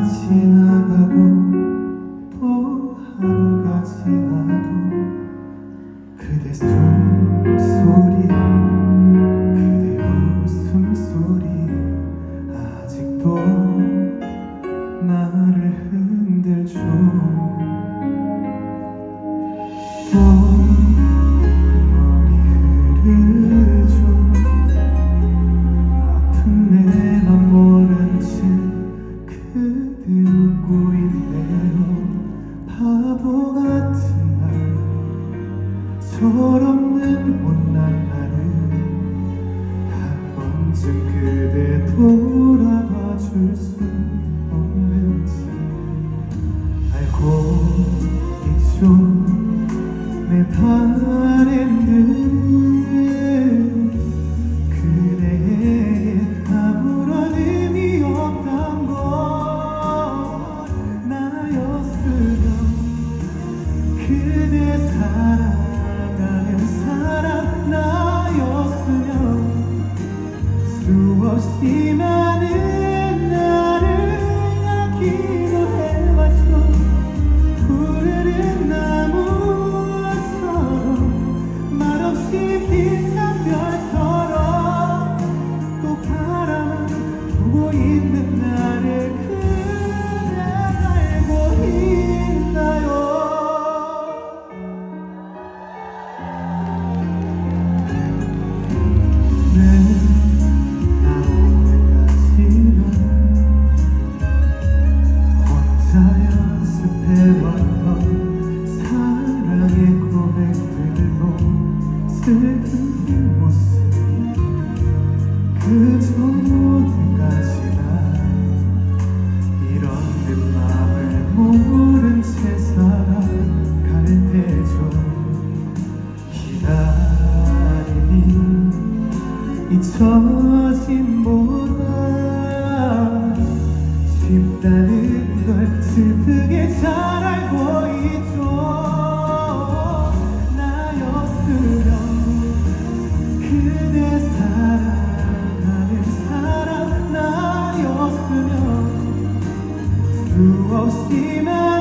지나가고 또 하루가 지나도 그대 숨소리 그대 웃음소리 아직도 나를 흔들죠. 또 이젠 그대 돌아봐 줄 수 없는지. 알고 있죠. 내 달에는 그대에게 아무런 의미 없단 걸 나였으면 그대 사랑 was 이만은 슬픈 모습 그저 어디까지나 이런 듯 맘을 모른 채 살아갈 때죠 기다림이 잊혀 Polski me